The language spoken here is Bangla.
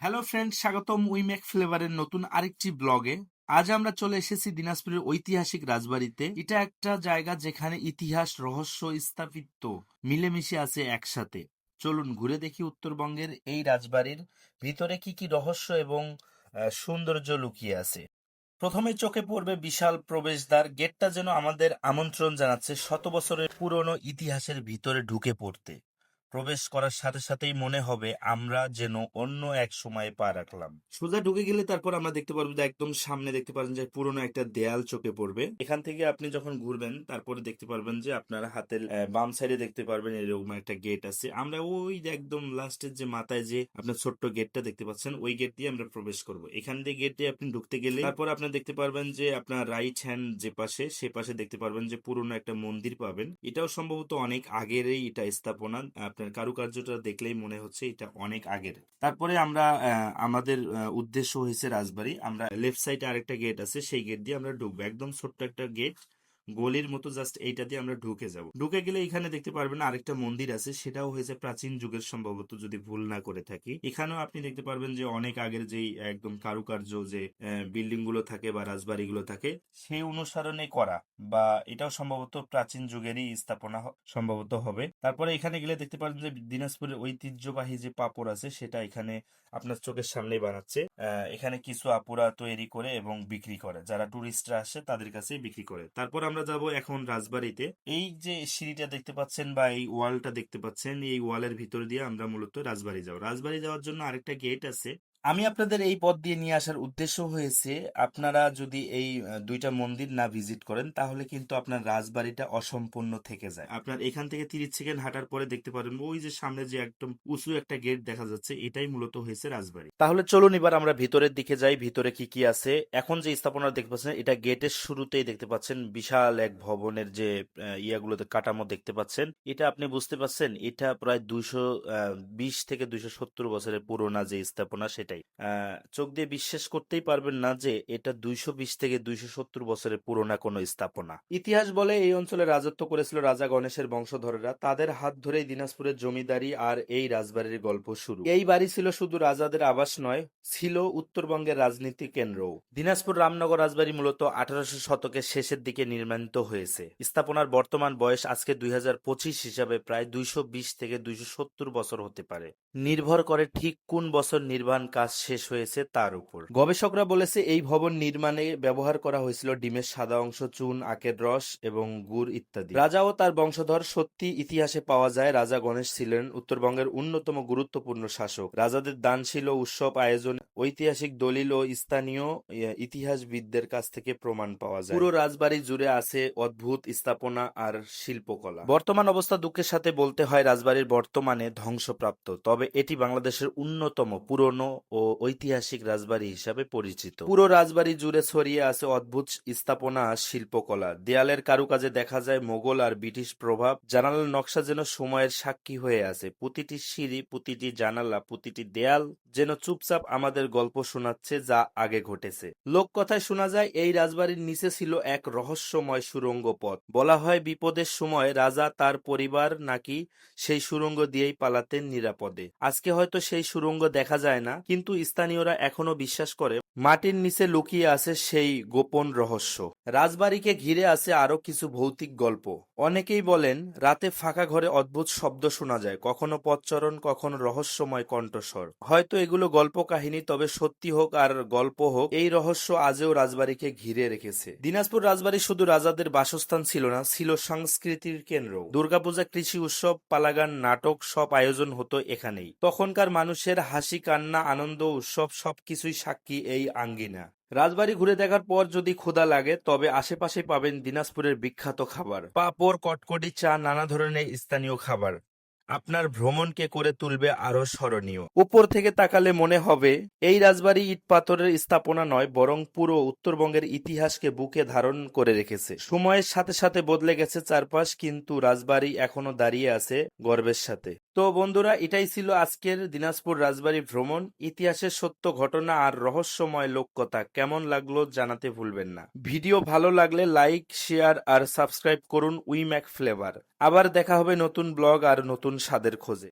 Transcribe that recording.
হ্যালো ফ্রেন্ড স্বাগতম উইমেক ফ্লেভারের নতুন আরেকটি ব্লগে। আজ আমরা চলে এসেছি দিনাজপুরের ঐতিহাসিক রাজবাড়িতে। এটা একটা জায়গা যেখানে ইতিহাস, রহস্য স্থাপিত, মিলেমিশে আছে একসাথে। চলুন ঘুরে দেখি উত্তরবঙ্গের এই রাজবাড়ির ভিতরে কি কি রহস্য এবং সৌন্দর্য লুকিয়ে আছে। প্রথমে চোখে পড়বে বিশাল প্রবেশদ্বার। গেটটা যেন আমাদের আমন্ত্রণ জানাচ্ছে শত বছরের পুরনো ইতিহাসের ভিতরে ঢুকে পড়তে। প্রবেশ করার সাথে সাথেই মনে হবে আমরা যেন অন্য এক সময়ে পা রাখলাম। সোজা ঢুকে গেলে তারপর আমরা দেখতে পারব যে একদম সামনে দেখতে পারেন যে পুরনো একটা দেয়াল চোখে পড়বে। এখান থেকে আপনি যখন ঘুরবেন, তারপরে দেখতে পারবেন যে আপনার হাতের বাম সাইডে দেখতে পারবেন এরকম একটা গেট আছে। আমরা ওই একদম লাস্টের যে মাথায় যে আপনার ছোট্ট গেটটা দেখতে পাচ্ছেন, ওই গেট দিয়ে আমরা প্রবেশ করব। এখান দিয়ে গেটে আপনি ঢুকতে গেলে তারপর আপনি দেখতে পারবেন যে আপনার রাইট হ্যান্ড যে পাশে, সে পাশে দেখতে পারবেন যে পুরনো একটা মন্দির পাবেন। এটাও সম্ভবত অনেক আগেরই এটা স্থাপনা। কারুকার্যটা দেখলেই মনে হচ্ছে এটা অনেক আগের। তারপরে আমরা আমাদের উদ্দেশ্য হয়েছে রাজবাড়ি। আমরা লেফট সাইডে আরেকটা গেট আছে, সেই গেট দিয়ে আমরা ঢুকবো। একদম ছোট্ট একটা গেট গলির মতো জাস্ট এইটা দিয়ে আমরা ঢুকে যাব। ঢুকে গেলে এখানে দেখতে পারবেন আরেকটা মন্দির আছে, সেটাও হয়েছে প্রাচীন যুগের সম্ভবত যদি ভুল না করে থাকি। এখানেও আপনি দেখতে পারবেন যে অনেক আগের যেই একদম কারুকার্য যে বিল্ডিংগুলো থাকে বা রাজবাড়ি গুলো থাকে, সেই অনুসরণে করা বা এটাও সম্ভবত প্রাচীন যুগেরই স্থাপনা সম্ভবত হবে। তারপরে এখানে গেলে দেখতে পারবেন যে দিনাজপুরের ঐতিহ্যবাহী যে পাপড় আছে, সেটা এখানে আপনার চোখের সামনেই বানাচ্ছে। এখানে কিছু আপুরা তৈরি করে এবং বিক্রি করে। যারা টুরিস্টরা আসে, তাদের কাছে বিক্রি করে। তারপর আমরা যাব এখন রাজবাড়িতে। এই যে সিঁড়িটা দেখতে পাচ্ছেন বা এই ওয়ালটা দেখতে পাচ্ছেন, এই ওয়ালের ভিতর দিয়ে আমরা মূলত রাজবাড়ি যাব। রাজবাড়ি যাওয়ার জন্য আরেকটা গেট আছে। আমি আপনাদের এই পথ দিয়ে নিয়ে আসার উদ্দেশ্য হয়েছে আপনারা যদি এই দুইটা মন্দির না ভিজিট করেন তাহলে কিন্তু আপনার রাজবাড়িটা অসম্পূর্ণ থেকে যায়। আপনার এখান থেকে তিরিশ সেকেন্ড হাঁটার পরে দেখতে পারেন ওই যে সামনে যে একদম উঁচু একটা গেট দেখা যাচ্ছে এটাই মূলত হয়েছে রাজবাড়ি। তাহলে চলুন এবার আমরা ভিতরের দিকে যাই ভিতরে কি কি আছে। এখন যে স্থাপনা দেখতে পাচ্ছেন এটা গেটের শুরুতেই দেখতে পাচ্ছেন বিশাল এক ভবনের যে ইয়াগুলোতে কাঠামো দেখতে পাচ্ছেন। এটা আপনি বুঝতে পাচ্ছেন এটা প্রায় দুইশো বিশ থেকে দুইশো সত্তর বছরের পুরোনো যে স্থাপনা সেটাই আহ, চোখ দিয়ে বিশ্বাস করতেই পারবেন না যে এটা দুইশো বিশ থেকে দুইশো সত্তর বছরের পুরোনো কোনো স্থাপনা। ইতিহাস বলে এই অঞ্চলে রাজত্ব করেছিল রাজা গণেশের বংশধরেরা। তাদের হাত ধরেই দিনাজপুরের জমিদারি আর এই রাজবাড়ির গল্প শুরু। এই বাড়ি ছিল শুধু রাজাদের আবাস নয় ছিল উত্তরবঙ্গের রাজনীতি কেন্দ্র দিনাজপুর রামনগর রাজবাড়ি মূলত আঠারোশো শতকের শেষের দিকে নির্মাণিত হয়েছে। স্থাপনার বর্তমান বয়স আজকে দুই হাজার পঁচিশ হিসাবে প্রায় দুইশো বিশ থেকে দুইশো সত্তর বছর হতে পারে। নির্ভর করে ঠিক কোন বছর নির্মাণ কাজ শেষ হয়েছে তার উপর। গবেষকরা বলেছে, এই ভবন নির্মাণে ব্যবহার করা হয়েছিল ডিমের সাদা অংশ, চুন, আখের রস এবং গুড় ইত্যাদি। রাজা ও তার বংশধর সত্যি ইতিহাসে পাওয়া যায়, রাজা গণেশ ছিলেন উত্তরবঙ্গের অন্যতম গুরুত্বপূর্ণ শাসক। রাজাদের দান ছিল উৎসব, আয়োজন, ঐতিহাসিক দলিল ও স্থানীয় ইতিহাসবিদদের কাছ থেকে প্রমাণ পাওয়া যায়। পুরো রাজবাড়ি জুড়ে আছে অদ্ভুত স্থাপনা আর শিল্পকলা। বর্তমান অবস্থা দুঃখের সাথে বলতে হয়, রাজবাড়ির বর্তমানে ধ্বংসপ্রাপ্ত, তবে এটি বাংলাদেশের অন্যতম পুরনো ও ঐতিহাসিক রাজবাড়ি হিসাবে পরিচিত। পুরো রাজবাড়ি জুড়ে ছড়িয়ে আছে অদ্ভুত স্থাপনা শিল্পকলা। দেয়ালের কারুকাজে দেখা যায় মোগল আর ব্রিটিশ প্রভাব। জানালার নকশা যেন সময়ের সাক্ষী হয়ে আছে। প্রতিটি সিঁড়ি, প্রতিটি জানালা, প্রতিটি দেয়াল যেন চুপচাপ আমাদের গল্প শোনাচ্ছে যা আগে ঘটেছে। লোককথায় শোনা যায়, এই রাজবাড়ির নিচে ছিল এক রহস্যময় সুরঙ্গ পথ। বলা হয়, বিপদের সময় রাজা তার পরিবার নাকি সেই সুরঙ্গ দিয়েই পালাতেন নিরাপদে। আজকে হয়তো সেই সুরঙ্গ দেখা যায় না কিন্তু স্থানীয়রা এখনও বিশ্বাস করে, মাটির নিচে লুকিয়ে আছে সেই গোপন রহস্য। রাজবাড়িকে ঘিরে আছে আরও কিছু ভৌতিক গল্প। অনেকেই বলেন, রাতে ফাঁকা ঘরে অদ্ভুত শব্দ শোনা যায়, কখনো পথচরণ, কখনো রহস্যময় কণ্ঠস্বর। হয়তো এগুলো গল্প কাহিনী তবে সত্যি হোক আর গল্প হোক, এই রহস্য আজও রাজবাড়িকে ঘিরে রেখেছে। দিনাজপুর রাজবাড়ি শুধু রাজাদের বাসস্থান ছিল না, ছিল সংস্কৃতির কেন্দ্র দুর্গাপূজা, কৃষি উৎসব, পালাগান, নাটক সব আয়োজন হতো এখানেই। তখনকার মানুষের হাসি, কান্না আনন্দ, উৎসব সবকিছুই সাক্ষী এই আঙ্গিনা। রাজবাড়ি ঘুরে দেখার পর যদি ক্ষুধা লাগে, তবে আশেপাশে পাবেন দিনাজপুরের বিখ্যাত খাবার। পাপড়, কটকটি চা, নানা ধরনের স্থানীয় খাবার। আপনার ভ্রমণকে করে তুলবে আরও স্মরণীয়। উপর থেকে তাকালে মনে হবে, এই রাজবাড়ি ইট পাথরের স্থাপনা নয়, বরং পুরো উত্তরবঙ্গের ইতিহাসকে বুকে ধারণ করে রেখেছে। সময়ের সাথে সাথে বদলে গেছে চারপাশ, কিন্তু রাজবাড়ি এখনও দাঁড়িয়ে আছে গর্বের সাথে। তো বন্ধুরা, এটাই ছিল আজকের দিনাজপুর রাজবাড়ি ভ্রমণ। ইতিহাসের সত্য ঘটনা আর রহস্যময় লোককথা কেমন লাগল জানাতে ভুলবেন না। ভিডিও ভালো লাগলে লাইক, শেয়ার আর সাবস্ক্রাইব করুন উইম্যাক ফ্লেভার। আবার দেখা হবে নতুন ব্লগ আর নতুন স্বাদের খোঁজে।